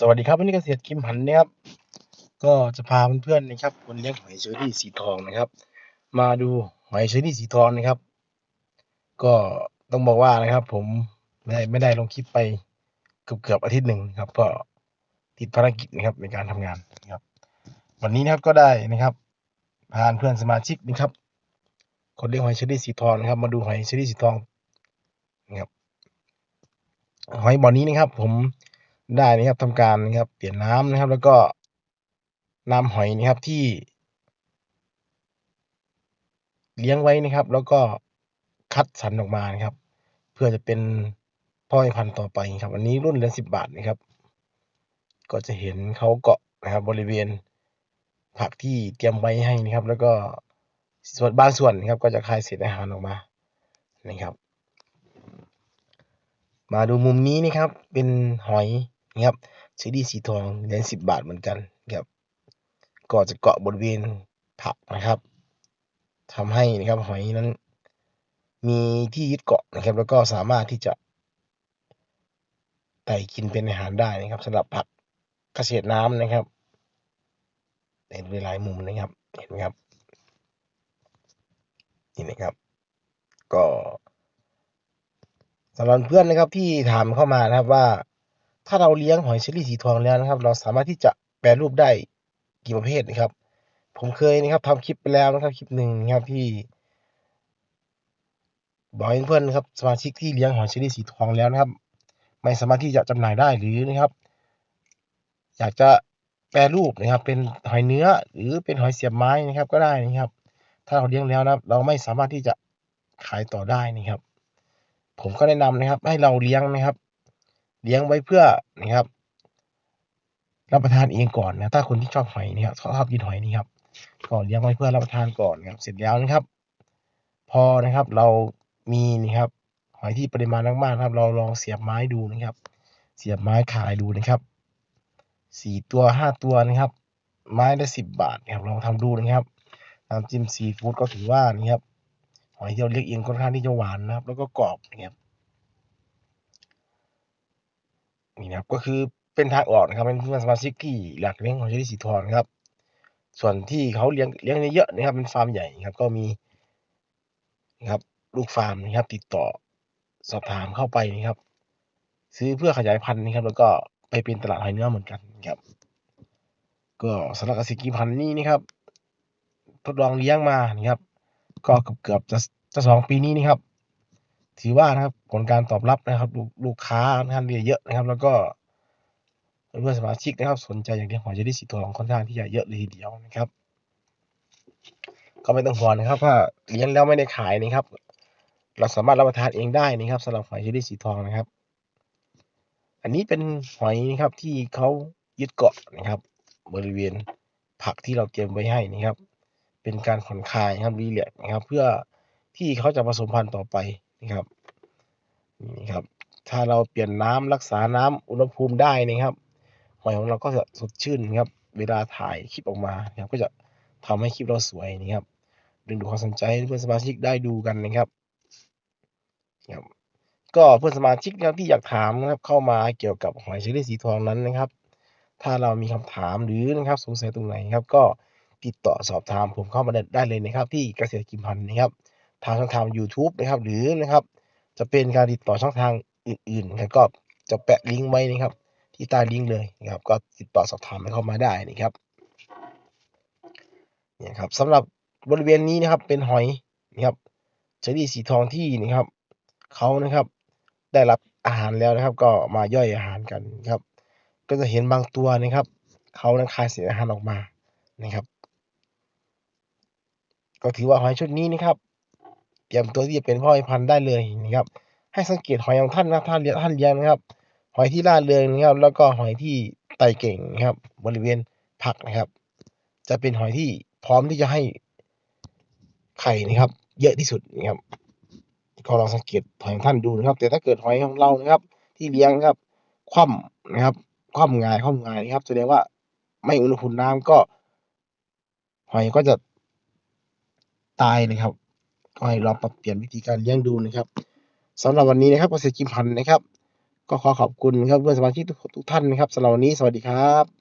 สวัสดีครับวันนี้เกษตรคิมหันนะครับก็จะพาเพื่อนๆนะครับคนเลี้ยงหอยเชอรี่สีทองนะครับ มาดูหอยเชอรี่สีทองนะครับ ก็ต้องบอกว่านะครับ ผมไม่ได้ไม่ได้ลงคลิปไปเกือบเกือบอาทิตย์หนึ่งครับ ก็ติดภารกิจนะครับในการทำงานนะครับ วันนี้นะครับก็ได้นะครับพาเพื่อนสมาชิกนะครับ คนเลี้ยงหอยเชอรี่สีทองนะครับ มาดูหอยเชอรี่สีทองนะครับหอยบ่อนี้นะครับ ผม ได้นะครับทำการนะครับเปลี่ยนน้ำนะครับ แล้วก็นำหอยนะครับที่ เลี้ยงไว้นะครับ แล้วก็คัดสรรออกมานะครับ เพื่อจะเป็นพ่อพันธุ์ต่อไปครับ อันนี้รุ่นเละสิบบาทนะครับ ก็จะเห็นเขาเกาะนะครับ บริเวณผักที่เตรียมไว้ให้นะครับ แล้วก็ส่วนบางส่วนนะครับ ก็จะคายเศษอาหารออกมานะครับ มาดูมุมนี้นะครับ เป็นหอย นะครับซีดีสีทองเหรียญสิบบาทเหมือนกันครับก็จะเกาะบริเวณผักนะครับทำให้นะครับหอยนั้น มีที่ยึดเกาะนะครับ แล้วก็สามารถที่จะไต่กินเป็นอาหารได้นะครับสำหรับผักเกษตรน้ำนะครับเห็นหลายมุมนะครับ เห็นไหมครับนี่นะครับ ก็สำหรับเพื่อนนะครับที่ถามเข้ามานะครับว่า ถ้าเราเลี้ยงหอยเชอรี่สีทองแล้วนะครับ เราสามารถที่จะแปรรูปได้กี่ประเภทนะครับ ผมเคยนะครับทำคลิปไปแล้วนะครับคลิปหนึ่งนะครับที่บอกเพื่อนนะครับสมาชิกที่เลี้ยงหอยเชอรี่สีทองแล้วนะครับ ไม่สามารถที่จะจำหน่ายได้หรือนะครับ อยากจะแปรรูปนะครับ เป็นหอยเนื้อหรือเป็นหอยเสียบไม้นะครับก็ได้นะครับ ถ้าเราเลี้ยงแล้วนะครับ เราไม่สามารถที่จะขายต่อได้นะครับ ผมก็แนะนำนะครับ ให้เราเลี้ยงนะครับ เลี้ยงไว้เพื่อนะครับรับประทานเองก่อนนะถ้าคนที่ชอบหอยนะครับชอบกินหอยนี่ครับก็เลี้ยงไว้เพื่อรับประทานก่อนครับเสร็จแล้วนะครับ พอนะครับเรามีนี่ครับหอยที่ปริมาณมากๆครับ เราลองเสียบไม้ดูนะครับ เสียบไม้ขายดูนะครับสี่ตัวห้าตัวนะครับ ไม้ละสิบบาทนะครับลองทำดูนะครับน้ำจิ้มซีฟู้ดก็ถือว่านี่ครับหอยที่เราเลี้ยงเองค่อนข้างที่จะหวานนะครับ แล้วก็กรอบนะครับ นี่นะครับก็คือเป็นทางออกนะครับเป็นเพื่อนสมาชิกที่อยากเลี้ยงหอยเชอรี่สีทองนครับ ส่วนที่เขาเลี้ยงเลี้ยงเยอะนะครับ เป็นฟาร์มใหญ่ครับ ก็มีนะครับลูกฟาร์มนะครับ ติดต่อสอบถามเข้าไปนะครับ ซื้อเพื่อขยายพันธุ์นะครับ แล้วก็ไปเป็นตลาดหอยเนื้อเหมือนกันครับ ก็สำหรับเกษตรกิพันธุ์นี้นะครับ ทดลองเลี้ยงมานะครับ ก็เกือบๆจะจะสองปีนี้นะครับ ถือว่านะครับ ผลการตอบรับนะครับ ลูกค้าท่านเยอะนะครับ แล้วก็เพื่อนสมาชิกนะครับ สนใจอย่ากเลี้ยงหอยเชอรี่สีทองค่อนข้างที่จะเยอะเลยทีเดียวนะครับ ก็ไม่ต้องห่วงนะครับว่าเลี้ยงแล้วไม่ได้ขายนะครับ เราสามารถรับประทานเองได้นะครับสำหรับหอยเชอรี่สีทองนะครับ อันนี้เป็นหอยนะครับที่เขายึดเกาะนะครับ บริเวณผักที่เราเตรียมไว้ให้นะครับ เป็นการผ่อนคลายครับรีแลกซ์นะครับ เพื่อที่เขาจะผสมพันธุ์ต่อไปนะครับ นี่ครับ ถ้าเราเปลี่ยนน้ำรักษาน้ำอุณหภูมิได้นะครับหอยของเราก็จะสดชื่นครับ เวลาถ่ายคลิปออกมานะครับก็จะทำให้คลิปเราสวยนะครับดึงดูดความสนใจให้เพื่อนสมาชิกได้ดูกันนะครับครับ ก็เพื่อนสมาชิกนะครับที่อยากถามนะครับ เข้ามาเกี่ยวกับหอยเชอรี่สีทองนั้นนะครับ ถ้าเรามีคำถามหรือนะครับสงสัยตรงไหนครับ ก็ติดต่อสอบถามผมเข้ามาได้เลยนะครับ ที่เกษตรกิมพันธ์นะครับ ทางช่องทาง YouTube นะครับ หรือนะครับ จะเป็นการติดต่อช่องทางอื่นๆนะครับก็จะแปะลิงก์ไว้นะครับ ที่ใต้ลิงก์เลยนะครับ ก็ติดต่อสอบถามเข้ามาได้นะครับเนี่ยครับสำหรับบริเวณนี้นะครับเป็นหอยนะครับเชอรี่สีทองที่นะครับเขานะครับ ได้รับอาหารแล้วนะครับ ก็มาย่อยอาหารกันครับ ก็จะเห็นบางตัวนะครับเขานั้นคายเศษอาหารออกมานะครับ ก็ถือว่าหอยชุดนี้นะครับ เตรียมตัวที่จะเป็นพ่อพันธุ์ได้เลยนะครับ ให้สังเกตหอยของท่านนะท่านเลี้ยงท่านเลี้ยงนะครับ หอยที่ล่าเริงนะครับ แล้วก็หอยที่ไต่เก่งนะครับ บริเวณผักนะครับ จะเป็นหอยที่พร้อมที่จะให้ไข่นะครับ เยอะที่สุดนะครับก็ลองสังเกตหอยของท่านดูนะครับ แต่ถ้าเกิดหอยของเรานะครับ ที่เลี้ยงครับ คว่ำนะครับ คว่ำงายคว่ำงายนะครับแสดงว่าไม่อุณหภูมิน้ำก็ หอยก็จะตายนะครับ ก็ให้เราปรับเปลี่ยนวิธีการเลี้ยงดูนะครับสำหรับวันนี้นะครับเกษตรกิมพันธ์นะครับ ก็ขอขอบคุณครับเพื่อนสมาชิกทุกท่านนะครับสำหรับวันนี้สวัสดีครับ